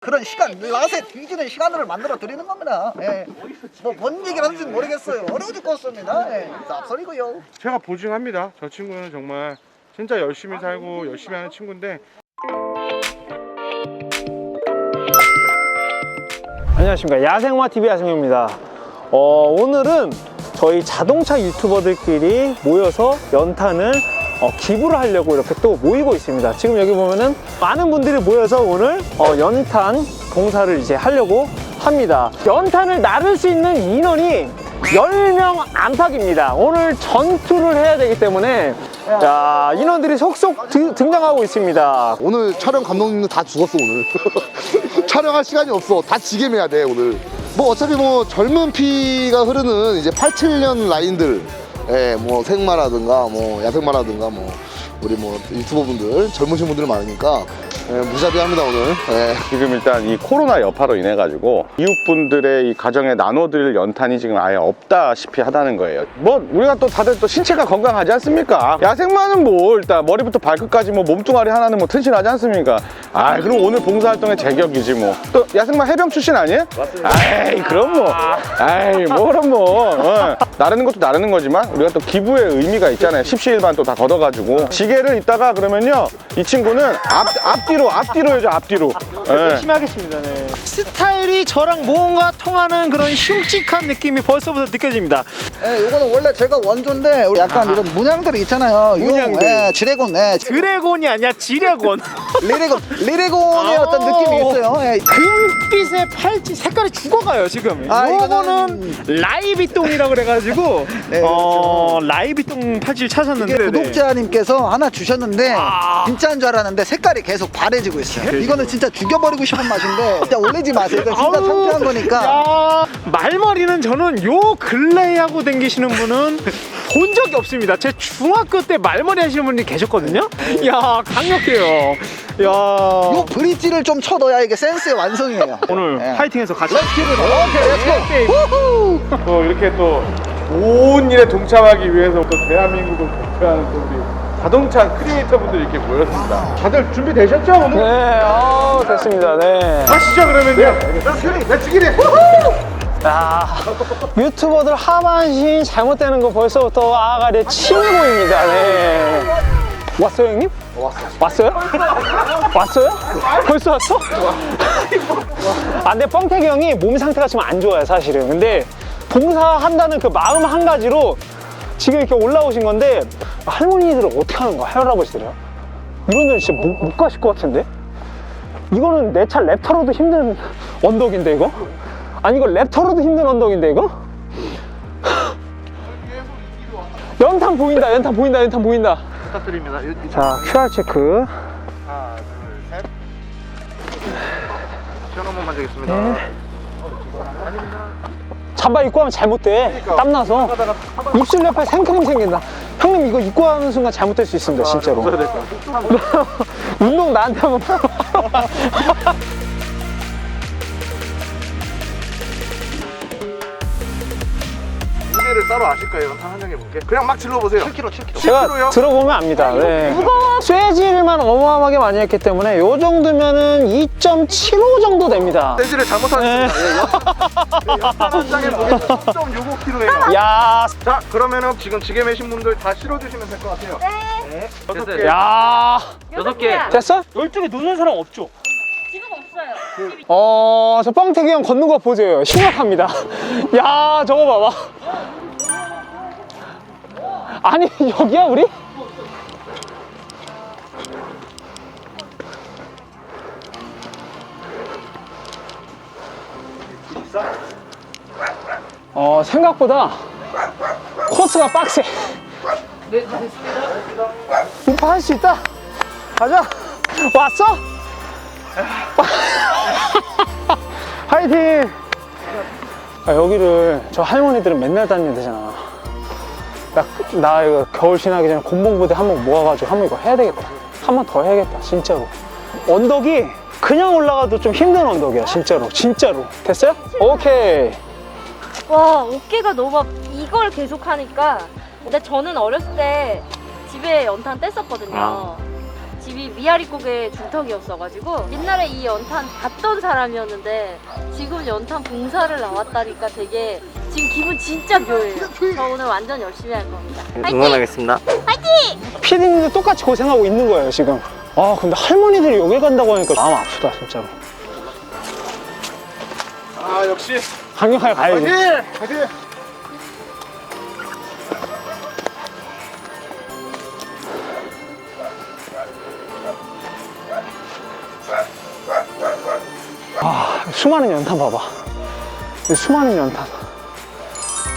그런 시간, 낫에 뒤지는 시간을 만들어 드리는 겁니다. 예. 뭐뭔 얘기를 하는지 모르겠어요. 어려워 죽겠습니다. 예. 쌉소리고요. 제가 보증합니다. 저 친구는 정말 진짜 열심히 살고 열심히 하는 친구인데 안녕하십니까 야생마 TV 야생입니다. 어, 오늘은 저희 자동차 유튜버들끼리 모여서 연탄을 어, 기부를 하려고 이렇게 또 모이고 있습니다. 지금 여기 보면은 많은 분들이 모여서 오늘 어, 연탄 봉사를 이제 하려고 합니다. 연탄을 나를 수 있는 인원이 10명 안팎입니다. 오늘 전투를 해야 되기 때문에 자, 인원들이 속속 드- 등장하고 있습니다. 오늘 촬영 감독님도 다 죽었어 오늘 촬영할 시간이 없어 다 지게매야 돼 오늘 뭐 어차피 뭐 젊은 피가 흐르는 이제 87년 라인들 예, 뭐 생마라든가 뭐 야생마라든가 뭐 우리 뭐 유튜버분들 젊으신 분들 많으니까 예, 무자비합니다 오늘 예. 지금 일단 이 코로나 여파로 인해 가지고 이웃분들의 이 가정에 나눠드릴 연탄이 지금 아예 없다시피 하다는 거예요. 뭐 우리가 또 다들 또 신체가 건강하지 않습니까? 야생마는 뭐 일단 머리부터 발끝까지 뭐 몸뚱아리 하나는 뭐 튼실하지 않습니까? 아 그럼 오늘 봉사활동의 제격이지 뭐. 또 야생마 해병 출신 아니에요? 아이 그럼 뭐. 아이 뭐 그럼 뭐. 어. 나르는 것도 나르는 거지만 우리가 또 기부의 의미가 있잖아요. 십시일반 또 다 걷어가지고 지게를 이따가 그러면요 이 친구는 앞 앞뒤로 앞뒤로 해줘 앞뒤로. 예. 열심히 하겠습니다. 네. 스타일이 저랑 뭔가 통하는 그런 흉측한 느낌이 벌써부터 느껴집니다. 예, 요거는 원래 제가 원조인데 우리 약간 이런 문양들이 있잖아요. 요, 문양들. 예, 지레곤, 예, 드래곤이 아니라 지레곤. 리레곤, 리레곤의 아. 어떤 느낌이 있어요. 예. 금빛의 팔찌 색깔이 죽어가요 지금. 아, 요거는 라이비똥이라 그래가지고 네, 어 라이비똥 팔찌를 찾았는데 이게 구독자님께서 하나 주셨는데 아. 진짜인 줄 알았는데 색깔이 계속 바래지고 있어요. 이거는 진짜 죽여버리고 싶은 맛인데 진짜 올리지 마세요. 이거 진짜 아우, 창피한 거니까. 야, 말머리는 저는 요 근래에 하고 다니시는 분은 본 적이 없습니다. 제 중학교 때 말머리 하시는 분이 계셨거든요. 야 강력해요. 야 요 브릿지를 좀 쳐둬야 이게 센스의 완성이에요. 오늘 예. 파이팅해서 같이 오케이, 렛츠고. 우후. 또 이렇게 또 좋은 일에 동참하기 위해서 또 대한민국을 대표하는 또 우리 자동차 크리에이터 분들이 이렇게 모였습니다. 다들 준비되셨죠 오늘? 네, 어, 됐습니다. 네. 가시죠 그러면요. 렛츠기리 렛츠기리. 야, 유튜버들 하반신 잘못되는 거 벌써부터 아가리에 침이 보입니다. 네. 왔어요, 형님? 왔어. 왔어 요? 왔어요? 벌써 왔어? 아, 근데 뻥태기 형이 몸 상태가 좀안 좋아요, 사실은. 근데 봉사한다는 그 마음 한 가지로 지금 이렇게 올라오신 건데 할머니들은 어떻게 하는 거야, 할아버지들이요? 이런 데는 진짜 못, 못 가실 것 같은데? 이거는 내 차 랩터로도 힘든 언덕인데 이거? 아니 이거 랩터로도 힘든 언덕인데 이거? 연탄 보인다 연탄 보인다 연탄 보인다 부탁드립니다. 자 QR 체크 하나, 둘, 셋. 시원 한 번 만지겠습니다. 네. 잠바 입고 하면 잘못돼 땀나서 입술 옆에 생크림 생긴다 형님 이거 입고 하는 순간 잘못될 수 있습니다 진짜로 운동 나한테 한번 무게를 따로 아실까요? 한정해 볼게 그냥 막 질러 보세요 7kg, 7kg. 제가 들어보면 압니다. 네. 쇠질만 어마어마하게 많이 했기 때문에 요 정도면은 2.75 정도 됩니다. 센지를 잘못하셨습니다 예, 연탄 한 장에 무게 10.65kg예요 야, 자 그러면은 지금 지게 매신 분들 다 실어 주시면 될 것 같아요 네. 야, 여섯 개. 됐어? 12개 놓는 사람 없죠? 지금 없어요. 어, 저 뻥태기 형 걷는 거 보세요. 심각합니다. 야, 저거 봐봐. 아니, 여기야, 우리? 어, 생각보다 코스가 빡세. 네, 됐습니다. 오빠 할 수 있다. 가자. 왔어? 화이팅! 아, 여기를 저 할머니들은 맨날 다니는 데잖아. 나, 나 이거 겨울 지나기 전에 곤봉부대 한 번 모아가지고 한 번 이거 해야 되겠다. 한 번 더 해야겠다, 진짜로. 언덕이 그냥 올라가도 좀 힘든 언덕이야, 진짜로. 진짜로. 됐어요? 오케이. 와, 어깨가 너무 아 이걸 계속 하니까. 근데 저는 어렸을 때 집에 연탄 뗐었거든요. 아. 집이 미아리 고개 중턱이었어가지고 옛날에 이 연탄 봤던 사람이었는데 지금 연탄 봉사를 나왔다니까 되게 지금 기분 진짜 묘해요. 저 오늘 완전 열심히 할 겁니다. 응원하겠습니다. 피디님도 똑같이 고생하고 있는 거예요 지금 아 근데 할머니들이 여기 간다고 하니까 마음 아프다 진짜로 아 역시 강력하게 가야지 화이팅! 아, 수많은 연탄 봐봐. 이 수많은 연탄.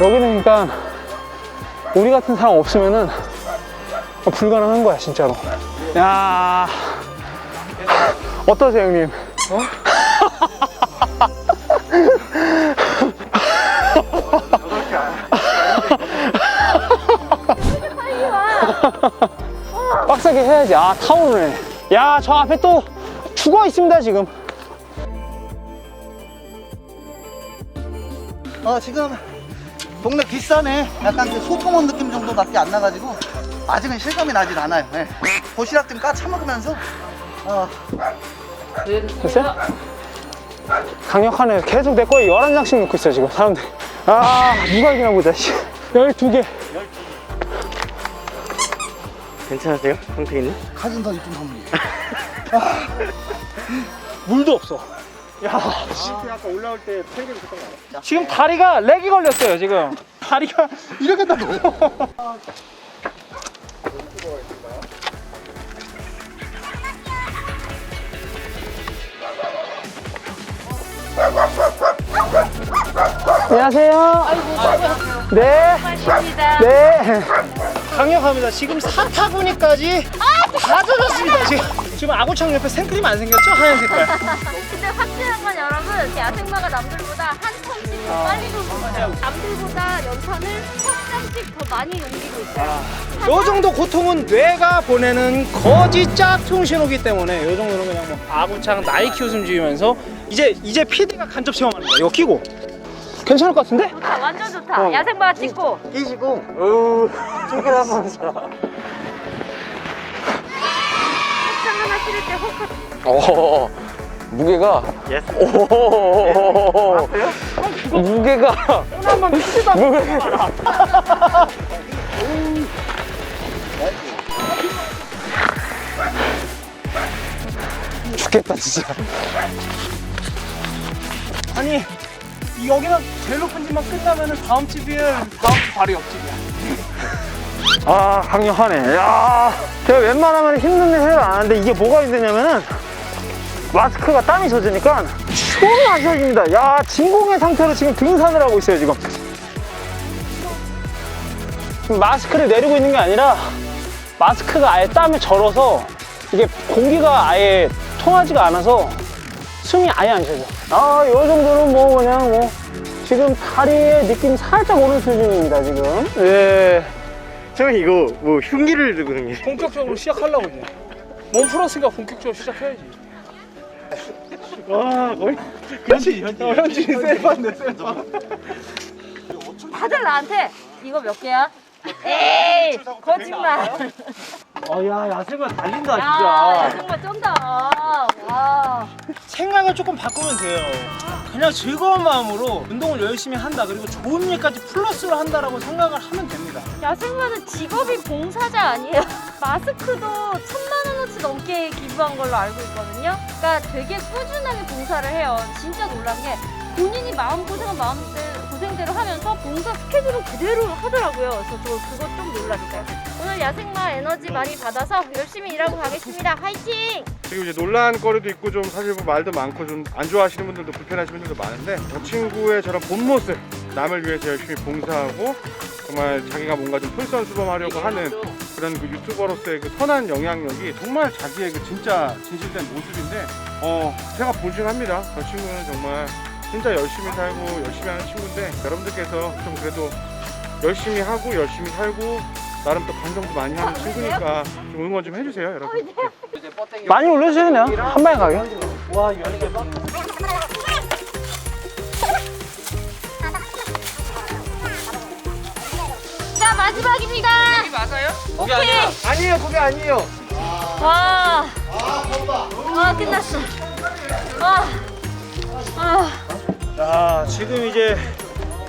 여기는 그러니까 우리 같은 사람 없으면은 불가능한 거야, 진짜로. 야 어떠세요, 형님? 빡세게 해야지. 아, 타오르네. 야, 저 앞에 또 죽어 있습니다, 지금. 어 지금 동네 뒷산에 약간 그 소풍원 느낌 정도밖에 안 나가지고 아직은 실감이 나질 않아요. 예. 도시락 좀 까쳐 먹으면서 어, 됐어요? 강력하네. 계속 내 거에 11장씩 넣고 있어, 지금, 사람들. 아, 누가 이기나 보자, 씨. 12개. 괜찮으세요? 황태기님? 가진선 입좀 선물. 물도 없어. 아까 올라올 때 탱크를 줬던 거 알아? 지금 다리가 렉이 걸렸어요, 지금. 다리가 이렇게 다 놓여. 안녕하세요. 네. 고맙습니다. 네. 강력합니다. 지금 사타구니까지 다 젖었습니다. 지금 지금 아구창 옆에 생크림 안 생겼죠? 하얀 색깔. 확실한 건 여러분 야생마가 남들보다 한 턴씩 더 빨리 녹는 거죠. 남들보다 연탄을 천 장씩 더 많이 옮기고 있어요. 요 정도 고통은 뇌가 보내는 거지 짝퉁 신호기 때문에 요 정도는 그냥 뭐 아구창 나이키 웃음 지으면서 이제 이제 PD가 간접 체험하는 거야. 이거 끼고 괜찮을 것 같은데? 좋다, 완전 좋다. 야생마 찍고. 끼시고 창 하나 실을 때 어, 무게가. 예스. 오, 무게가. 한번 봅시다. 죽겠다, 진짜. 아니 이 여기는 제일 높은 집만 끝나면은 다음 집이 다음 집 바로 옆집이야. 아 강력하네. 야 제가 웬만하면 힘든 일 해를 안 하는데 이게 뭐가 힘드냐면은 마스크가 땀이 젖으니까 숨이 안 쉬어집니다. 야 진공의 상태로 지금 등산을 하고 있어요 지금. 지금 마스크를 내리고 있는 게 아니라 마스크가 아예 땀에 절어서 이게 공기가 아예 통하지가 않아서 숨이 아예 안 쉬어져. 아, 요 정도는 뭐 그냥 뭐 지금 다리에 느낌 살짝 오는 수준입니다, 지금. 예. 저 이거 뭐 흉기를 들고 생긴 본격적으로 시작하려고 이제. 몸 풀었으니까 본격적으로 시작해야지. 와, 거의. 그렇지, 현지. 어, 현지 셀파인데, 셀파. 다들 나한테 이거 몇 개야? 에이 거짓말. 어, 야, 야생마 달린다, 야 야생마 쩐다. 와. 생각을 조금 바꾸면 돼요. 그냥 즐거운 마음으로 운동을 열심히 한다. 그리고 좋은 일까지 플러스로 한다라고 생각을 하면 됩니다. 야생마는 직업이 봉사자 아니에요? 마스크도 천만 원어치 넘게 기부한 걸로 알고 있거든요. 그러니까 되게 꾸준하게 봉사를 해요. 진짜 놀란 게 본인이 마음 고생은 마음대로 대로 하면서 봉사 스케줄을 그대로 하더라고요. 그래서 저 그거 좀 놀랐어요. 오늘 야생마 에너지 많이 받아서 열심히 일하고 가겠습니다. 화이팅! 그리고 이제 논란거리도 있고 좀 사실 뭐 말도 많고 좀 안 좋아하시는 분들도 불편하시는 분들도 많은데 저 친구의 저런 본 모습 남을 위해서 열심히 봉사하고 정말 자기가 뭔가 좀 솔선수범하려고 하는 그런 그 유튜버로서의 그 선한 영향력이 정말 자기의 그 진짜 진실된 모습인데 어 제가 보증합니다 저 친구는 정말 진짜 열심히 살고 열심히 하는 친구인데 여러분들께서 좀 그래도 열심히 하고 열심히 살고 나름 또 반성도 많이 하는 친구니까 좀 응원 좀 해주세요 여러분 많이 올려주세요, 그냥. 한 방에 가게. 자 마지막입니다. 여기 맞아요? 오케이. 아니에요, 그게 아니에요. 와. 아, 끝났어. 아. 아. 자, 지금 이제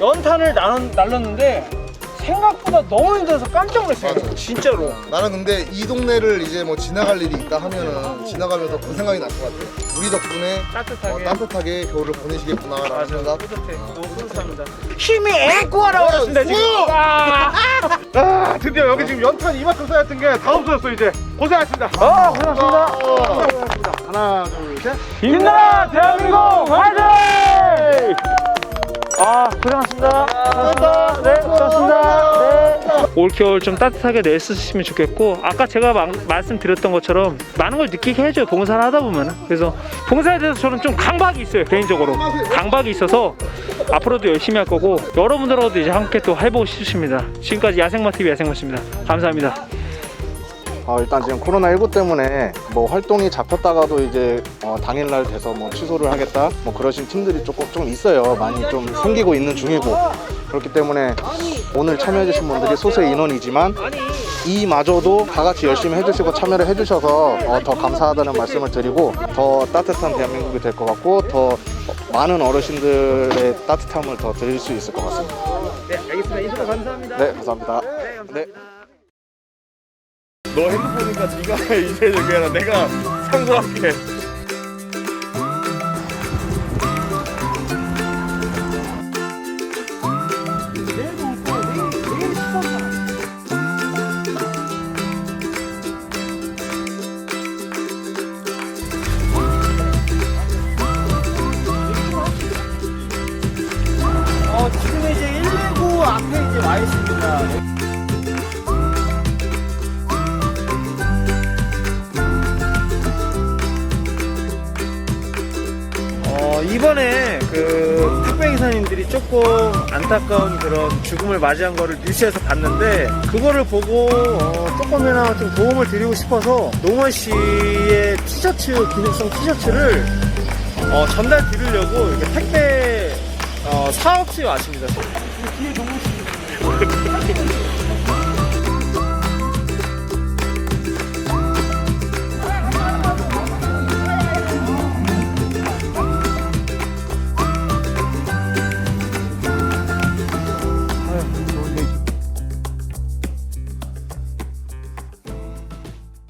연탄을 나눴, 날렸는데 생각보다 너무 힘들어서 깜짝 놀랐어요. 맞아. 진짜로. 나는 근데 이 동네를 이제 뭐 지나갈 일이 있다 하면은 지나가면서 그 생각이 날 것 같아. 우리 덕분에 따뜻하게. 어, 따뜻하게 겨울을 보내시겠구나라는 맞아. 생각. 뿌듯해. 너무 뿌듯합니다. 힘이 앵꼬하라고 그랬습니다, 지금. 와. 아 드디어 여기 지금 연탄 이만큼 쌓였던 게 다 없어졌어 이제 고생하셨습니다 아, 고맙습니다. 하나 둘셋 빛나 대한민국 화이팅! 아 고생하셨습니다. 고맙습니다. 네, 고맙습니다. 네. 올겨울 좀 따뜻하게 내쓰시면 좋겠고 아까 제가 마- 말씀드렸던 것처럼 많은 걸 느끼게 해줘요 봉사를 하다 보면 그래서 봉사에 대해서 저는 좀 강박이 있어요 개인적으로 강박이 있어서 앞으로도 열심히 할 거고 여러분들하고도 이제 함께 또 해보고 싶습니다 지금까지 야생마 TV 야생마입니다 감사합니다. 어, 일단 지금 코로나19 때문에 뭐 활동이 잡혔다가도 이제 어, 당일날 돼서 뭐 취소를 하겠다 뭐 그러신 팀들이 조금 좀 있어요. 많이 좀 생기고 있는 중이고 그렇기 때문에 오늘 참여해주신 분들이 소수의 인원이지만 이마저도 다 같이 열심히 해주시고 참여를 해주셔서 어, 더 감사하다는 말씀을 드리고 더 따뜻한 대한민국이 될 것 같고 더 많은 어르신들의 따뜻함을 더 드릴 수 있을 것 같습니다. 네 알겠습니다. 인사 감사합니다. 네, 감사합니다. 네. 너 핸드폰이니까 네가 이제 해라. 내가 상소할게 예전에 그 택배 기사님들이 조금 안타까운 그런 죽음을 맞이한 거를 뉴스에서 봤는데 그거를 보고 어, 조금이나 좀 도움을 드리고 싶어서 노원 씨의 티셔츠 기능성 티셔츠를 어, 전달 드리려고 이렇게 택배 어, 사업수요 아십니다. 뒤에 농원 씨.